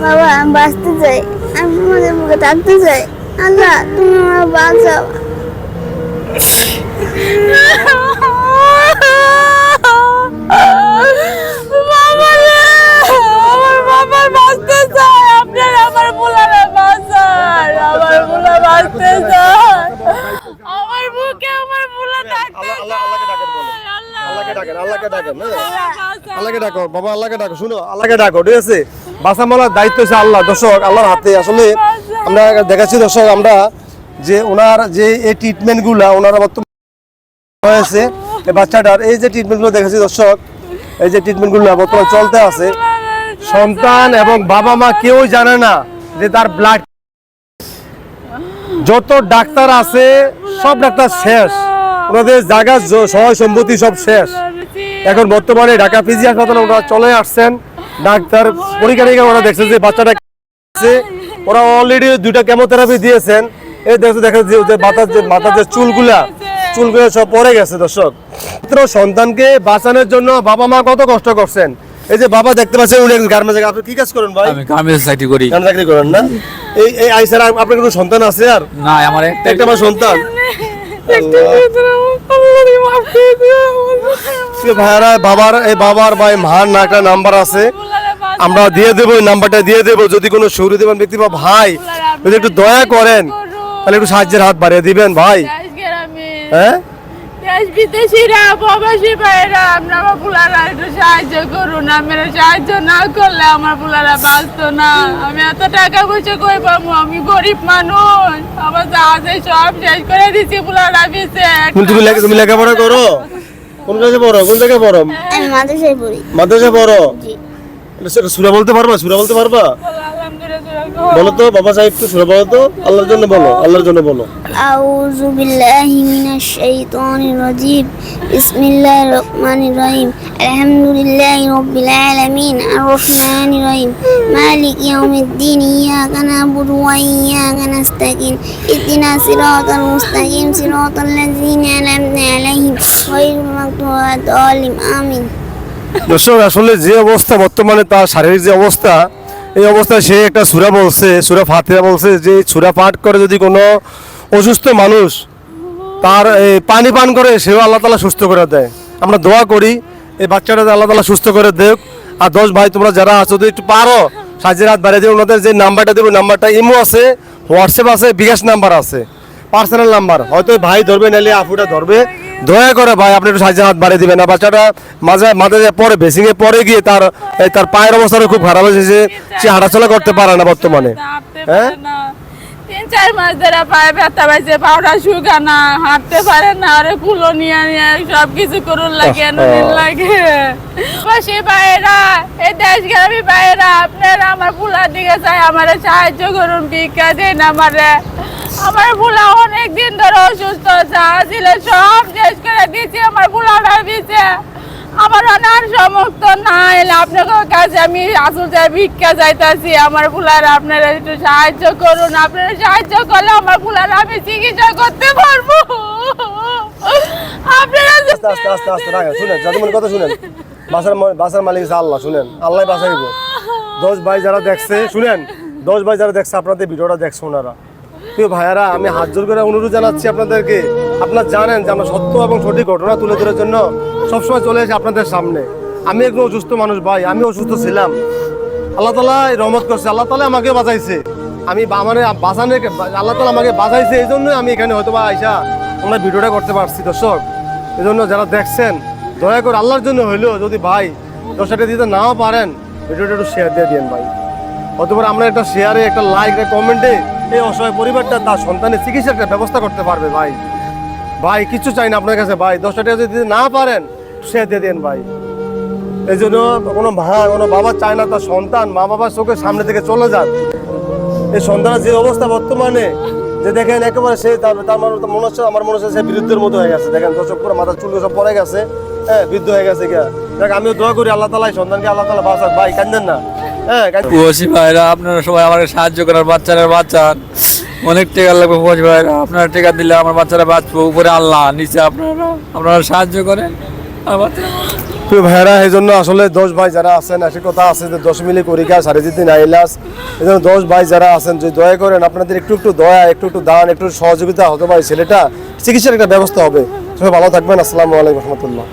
বাবা আমি বাঁচতে চাই। আমি তোমাদের মুখে থাকতে চাই। আল্লাহ তুমি আমার বাঁচাও। আমার বুকে আমার পোলা থাকতে আল্লাহ- আল্লাহ- আল্লাহকে ডাকেন আল্লাহকে ডাকেন হ্যাঁ। আল্লাহকে ডাকো বাবা আল্লাহকে ডাকো শুনো আল্লাহকে ডাকো ঠিক আছে? বাসামালার দায়িত্ব হচ্ছে আল্লাহ। দর্শক, আল্লাহর হাতে আসলে আমরা দেখাচ্ছি, দর্শক, আমরা যে ওনার যে এই ট্রিটমেন্টগুলো ওনারা বর্তমানে হয়েছে, এই বাচ্চাটার, এই যে ট্রিটমেন্টগুলো দেখাচ্ছি, দর্শক, এই যে ট্রিটমেন্টগুলো বর্তমানে চলতে আছে। সন্তান এবং বাবা মা কেউ জানে না যে তার ব্লাড যত ডাক্তার আছে, সব ডাক্তার শেষ। ওনাদের জায়গা, সহায় সম্পত্তি সব শেষ। এখন বর্তমানে ঢাকা পিজি হাসপাতালে ওনারা চলে আসছেন। ডাক্তার পরীক্ষা নিরীক্ষা ওরা দেখছে যে বাচ্চাটা ওরা অলরেডি দুইটা কেমোথেরাপি দিয়েছেন। এই দেখছে দেখা যে মাথার যে মাথার যে চুলগুলা চুলগুলো সব পড়ে গেছে দর্শক। মাত্র সন্তানকে বাঁচানোর জন্য বাবা মা কত কষ্ট করছেন? এই যে বাবা দেখতে পাচ্ছেন উনি গার্মেন্টে আপনি কি কাজ করেন ভাই? আমি গার্মেন্টস চাকরি করি। গান চাকরি করেন না? এই এই আইসার আপনার কোনো সন্তান আছে আর? না আমার একটা একটা আমার সন্তান। ভাইয়ারা বাবার এই বাবার ভাই মার না একটা নাম্বার আছে। আমরা দিয়ে দেবো ওই নাম্বারটা দিয়ে দেবো। যদি কোনো সুবিধা দেবেন ব্যক্তি বা ভাই যদি একটু দয়া করেন তাহলে একটু সাহায্যের হাত বাড়িয়ে দিবেন ভাই। হ্যাঁ? দেশ বিদেশিরা প্রবাসী ভাইরা আপনার আমার পুলারা একটু সাহায্য করুন। আপনারা সাহায্য না করলে আমার পুলারা বাঁচতো না। আমি এত টাকা পয়সা কই পাবো আমি গরিব মানুষ। আমার যা আছে সব শেষ করে দিচ্ছি পোলারা বিছে তুমি তুমি লেখা- তুমি লেখাপড়া করো? কোন জায়গায় পড়ো? কোন জায়গায় পড়ো? মাদ্রাসায় পড়ি। মাদ্রাসা পড়ো? সেটা সুরা বলতে পারবা? সুরা বলতে পারবা? বলো তো বাবা সাহেব একটু শুনে বলো তো আল্লাহর জন্য বলো আল্লাহর জন্য বলো। আউযু বিল্লাহি মিনাশ শাইতানির রাজীম বিসমিল্লাহির রহমানির রহিম আলহামদুলিল্লাহি রাব্বিল আলামিন আর রহমানির রহিম মালিক ইয়াউমিদ্দিন ইয়াকা নাবুদু ওয়া ইয়াকা নাস্তাকিন ইহদিনাস সিরাতাল মুস্তাকিম সিরাতাল লাযীনা আন'আমতা আলাইহিম গায়রিল মাগদুবি আলাইহিম আমিন। দর্শক আসলে যে অবস্থা বর্তমানে তার শারীরিক যে অবস্থা এই অবস্থায় সে একটা সুরা বলছে, সুরা ফাতিহা বলছে যে সুরা পাঠ করে যদি কোনো অসুস্থ মানুষ তার পানি পান করে, সেও আল্লাহ তালা সুস্থ করে দেয়। আমরা দোয়া করি, এই বাচ্চাটা আল্লাহ তালা সুস্থ করে দেখ আর দশ ভাই, তোমরা যারা আছো, যদি একটু পারো সাহায্যের হাত বাড়িয়ে দিও। ওনাদের যে নাম্বারটা দেবো, নাম্বারটা ইমো আছে, হোয়াটসঅ্যাপ আছে, বিকাশ নাম্বার আছে, পার্সোনাল নাম্বার। হয়তো ভাই ধরবে, নাহলে আফুটা ধরবে। দয়া করে ভাই আপনি একটু সাহায্যের হাত বাড়িয়ে দিবেন। না বাচ্চাটা মাঝে মাঝে পরে বেসিং এ পরে গিয়ে তার তার পায়ের অবস্থাটা খুব খারাপ হয়েছে সে হাঁটাচলা করতে পারে না বর্তমানে। হ্যাঁ? তিন চার মাস ধরে পায়ে ব্যথা পাইছে পাউডার শুকানা হাঁটতে পারে না আরে কুলো নিয়ে নিয়ে সব কিছু করুন লাগে নুন লাগে। বসে ভাইয়েরা এই দেশ গ্রামী ভাইয়েরা আপনারা আমার দিকে চাই আমারে সাহায্য করুন ভিক্ষা দিন আমারে। আমার ফুলা অনেক দিন ধরে অসুস্থ ছিল সব শেষ করে দিয়েছি আমার ফুলাটা দিছে। আমার অনার সমস্ত না এলে আপনার কাছে আমি আসল যাই ভিক্ষা যাইতাছি আমার ফুলার আপনারা একটু সাহায্য করুন, আপনারা সাহায্য করলে আমার ফুলার আমি চিকিৎসা করতে পারব। আপনারা আস্তে আস্তে আস্তে আস্তে রাখেন শুনেন যাদুমন কথা শুনেন। বাসার বাসার মালিক আল্লাহ, শুনেন। আল্লাহ বাসাইব দশ ভাই যারা দেখছে, শুনেন, দশ ভাই যারা দেখছে, আপনাদের ভিডিওটা দেখছে ওনারা। প্রিয় ভাইয়ারা, আমি হাত জোর করে অনুরোধ জানাচ্ছি আপনাদেরকে। আপনারা জানেন যে আমরা সত্য এবং সঠিক ঘটনা তুলে ধরার জন্য সবসময় চলে আসি আপনাদের সামনে। আমি একজন অসুস্থ মানুষ ভাই, আমি অসুস্থ ছিলাম। আল্লাহ তালা রহমত করছে, আল্লাহ তালা আমাকে বাঁচাইছে। আমি বা- মানে বাঁচানো আল্লাহ তালা আমাকে বাঁচাইছে এই জন্যই আমি এখানে হয়তো বা আইসা ওনার ভিডিওটা করতে পারছি, দর্শক। এই জন্য যারা দেখছেন, দয়া করে আল্লাহর জন্য হইলেও যদি ভাই দশটা দিতে নাও পারেন, ভিডিওটা একটু শেয়ার দিয়ে দিন ভাই। অতপর আমরা একটা শেয়ারে একটা লাইক একটা কমেন্টে এই অসহায় পরিবারটা তার সন্তানের চিকিৎসার একটা ব্যবস্থা করতে পারবে ভাই। ভাই কিছু চাই না আপনার কাছে ভাই। দশটা টাকা যদি না পারেন, সে দিয়ে দেন ভাই। এই জন্য কোনো ভাই, কোনো বাবা চায় না তার সন্তান মা বাবার চোখের সামনে থেকে চলে যান এই সন্তানের যে অবস্থা বর্তমানে, যে দেখেন একেবারে সে তার তার মানে তো মনে হচ্ছে আমার মনে হচ্ছে সে বিরুদ্ধের মতো হয়ে গেছে। দেখেন দর্শক পুরো মাথার চুল সব পড়ে গেছে। হ্যাঁ বৃদ্ধ হয়ে গেছে গিয়া। দেখ আমিও দোয়া করি আল্লাহ তালা সন্তানকে আল্লাহ তালা বাঁচাক। ভাই, কান্দেন না। প্রবাসী ভাইরা আপনারা সবাই আমাকে সাহায্য করার বাচ্চারা বাচ্চান অনেক টাকা লাগবে প্রবাসী ভাইরা। আপনারা টাকা দিলে আমার বাচ্চারা বাঁচবো। উপরে আল্লাহ নিচে আপনারা। আপনারা সাহায্য করেন। আমার প্রিয় ভাইয়েরা এই জন্য আসলে দশ ভাই যারা আছেন একটি কথা আছে যে দশ মিলি করিকা সাড়ে দিন আইলাস। এই জন্য দশ ভাই যারা আছেন যদি দয়া করেন আপনাদের একটু একটু দয়া একটু একটু দান একটু সহযোগিতা হতে পারে ছেলেটা চিকিৎসার একটা ব্যবস্থা হবে। সবাই ভালো থাকবেন। আসসালামু আলাইকুম রহমতুল্লাহ।